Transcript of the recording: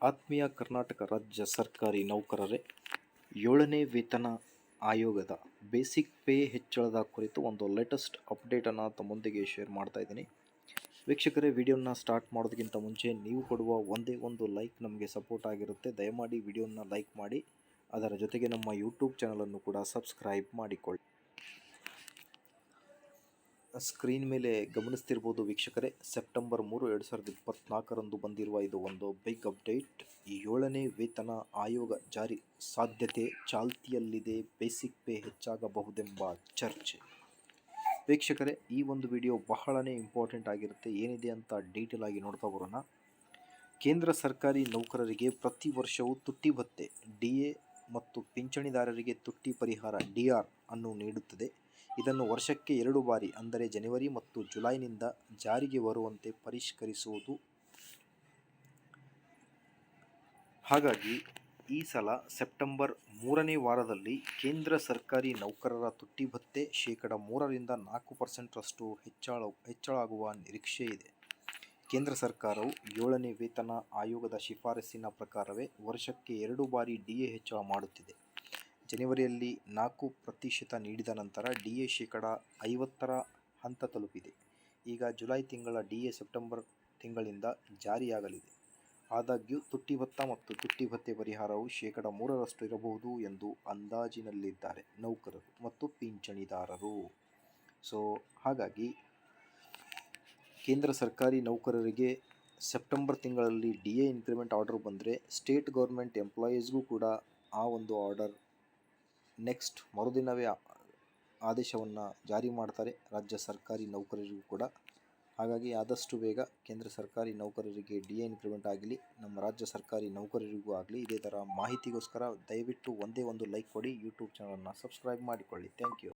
ಆತ್ಮೀಯ ಕರ್ನಾಟಕ ರಾಜ್ಯ ಸರ್ಕಾರಿ ನೌಕರರೇ, ಏಳನೇ ವೇತನ ಆಯೋಗದ ಬೇಸಿಕ್ ಪೇ ಹೆಚ್ಚಳದ ಕುರಿತು ಒಂದು ಲೇಟೆಸ್ಟ್ ಅಪ್ಡೇಟನ್ನು ತಮ್ಮೊಂದಿಗೆ ಶೇರ್ ಮಾಡ್ತಾ ಇದ್ದೀನಿ. ವೀಕ್ಷಕರೇ, ವಿಡಿಯೋನ ಸ್ಟಾರ್ಟ್ ಮಾಡೋದಕ್ಕಿಂತ ಮುಂಚೆ ನೀವು ಕೊಡುವ ಒಂದೇ ಒಂದು ಲೈಕ್ ನಮಗೆ ಸಪೋರ್ಟ್ ಆಗಿರುತ್ತೆ. ದಯಮಾಡಿ ವಿಡಿಯೋನ ಲೈಕ್ ಮಾಡಿ, ಅದರ ಜೊತೆಗೆ ನಮ್ಮ ಯೂಟ್ಯೂಬ್ ಚಾನಲನ್ನು ಕೂಡ ಸಬ್ಸ್ಕ್ರೈಬ್ ಮಾಡಿಕೊಳ್ಳಿ. ಸ್ಕ್ರೀನ್ ಮೇಲೆ ಗಮನಿಸ್ತಿರ್ಬೋದು ವೀಕ್ಷಕರೇ, ಸೆಪ್ಟೆಂಬರ್ ಮೂರು, ಎರಡು ಸಾವಿರದ ಇಪ್ಪತ್ನಾಲ್ಕರಂದು ಬಂದಿರುವ ಇದು ಒಂದು ಬಿಗ್ ಅಪ್ಡೇಟ್ ಏಳನೇ ವೇತನ ಆಯೋಗ ಜಾರಿ. ಸಾಧ್ಯತೆ ಚಾಲ್ತಿಯಲ್ಲಿದೆ ಬೇಸಿಕ್ ಪೇ ಹೆಚ್ಚಾಗಬಹುದೆಂಬ ಚರ್ಚೆ. ವೀಕ್ಷಕರೇ, ಈ ಒಂದು ವಿಡಿಯೋ ಬಹಳನೇ ಇಂಪಾರ್ಟೆಂಟ್ ಆಗಿರುತ್ತೆ. ಏನಿದೆ ಅಂತ ಡೀಟೇಲ್ ಆಗಿ ನೋಡ್ತಾ ಬರೋಣ. ಕೇಂದ್ರ ಸರ್ಕಾರಿ ನೌಕರರಿಗೆ ಪ್ರತಿ ವರ್ಷವೂ ತುಟ್ಟಿ ಭತ್ತೆ. ಡಿ ಎ ಮತ್ತು ಪಿಂಚಣಿದಾರರಿಗೆ ತುಟ್ಟಿ ಪರಿಹಾರ ಡಿಆರ್ ಅನ್ನು ನೀಡುತ್ತದೆ. ಇದನ್ನು ವರ್ಷಕ್ಕೆ ಎರಡು ಬಾರಿ, ಅಂದರೆ ಜನವರಿ ಮತ್ತು ಜುಲೈನಿಂದ ಜಾರಿಗೆ ಬರುವಂತೆ ಪರಿಷ್ಕರಿಸುವುದು. ಹಾಗಾಗಿ, ಈ ಸಲ ಸೆಪ್ಟೆಂಬರ್ ಮೂರನೇ ವಾರದಲ್ಲಿ ಕೇಂದ್ರ ಸರ್ಕಾರಿ ನೌಕರರ ತುಟ್ಟಿ ಭತ್ತೆ ಶೇಕಡ ಮೂರರಿಂದ ನಾಲ್ಕು ಪರ್ಸೆಂಟ್ರಷ್ಟು ಹೆಚ್ಚಳ ಹೆಚ್ಚಳ ಆಗುವ ನಿರೀಕ್ಷೆ ಇದೆ ಕೇಂದ್ರ ಸರ್ಕಾರವು ಏಳನೇ ವೇತನ ಆಯೋಗದ ಶಿಫಾರಸಿನ ಪ್ರಕಾರವೇ ವರ್ಷಕ್ಕೆ ಎರಡು ಬಾರಿ ಡಿ ಎ ಹೆಚ್ಚಳ ಮಾಡುತ್ತಿದೆ. ಜನವರಿಯಲ್ಲಿ ನಾಲ್ಕು ಪ್ರತಿಶತ ನೀಡಿದ ನಂತರ ಡಿ ಎ ಶೇಕಡ ಐವತ್ತರ ಹಂತ ತಲುಪಿದೆ. ಈಗ ಜುಲೈ ತಿಂಗಳ ಡಿ ಎ ಸೆಪ್ಟೆಂಬರ್ ತಿಂಗಳಿಂದ ಜಾರಿಯಾಗಲಿದೆ. ಆದಾಗ್ಯೂ ತುಟ್ಟಿ ಭತ್ತ ಮತ್ತು ತುಟ್ಟಿ ಭತ್ತೆ ಪರಿಹಾರವು ಶೇಕಡ ಮೂರರಷ್ಟು ಇರಬಹುದು ಎಂದು ಅಂದಾಜಿನಲ್ಲಿದ್ದಾರೆ ನೌಕರರು ಮತ್ತು ಪಿಂಚಣಿದಾರರು. ಸೊ, ಹಾಗಾಗಿ ಕೇಂದ್ರ ಸರ್ಕಾರಿ ನೌಕರರಿಗೆ ಸೆಪ್ಟೆಂಬರ್ ತಿಂಗಳಲ್ಲಿ ಡಿ ಎ ಇನ್ಕ್ರಿಮೆಂಟ್ ಆರ್ಡರ್ ಬಂದರೆ ಸ್ಟೇಟ್ ಗೌರ್ಮೆಂಟ್ ಎಂಪ್ಲಾಯೀಸ್ಗೂ ಕೂಡ ಆ ಒಂದು ಆರ್ಡರ್ ನೆಕ್ಸ್ಟ್ ಮರುದಿನವೇ ಆದೇಶವನ್ನು ಜಾರಿ ಮಾಡ್ತಾರೆ. ರಾಜ್ಯ ಸರ್ಕಾರಿ ನೌಕರರಿಗೂ ಕೂಡ. ಹಾಗಾಗಿ ಆದಷ್ಟು ಬೇಗ ಕೇಂದ್ರ ಸರ್ಕಾರಿ ನೌಕರರಿಗೆ ಡಿ ಎ ಇನ್ಕ್ರಿಮೆಂಟ್ ಆಗಲಿ, ನಮ್ಮ ರಾಜ್ಯ ಸರ್ಕಾರಿ ನೌಕರರಿಗೂ ಆಗಲಿ ಇದೇ ಥರ ಮಾಹಿತಿಗೋಸ್ಕರ ದಯವಿಟ್ಟು ಒಂದೇ ಒಂದು ಲೈಕ್ ಕೊಡಿ ಯೂಟ್ಯೂಬ್ ಚಾನಲನ್ನು ಸಬ್ಸ್ಕ್ರೈಬ್ ಮಾಡಿಕೊಳ್ಳಿ. Thank you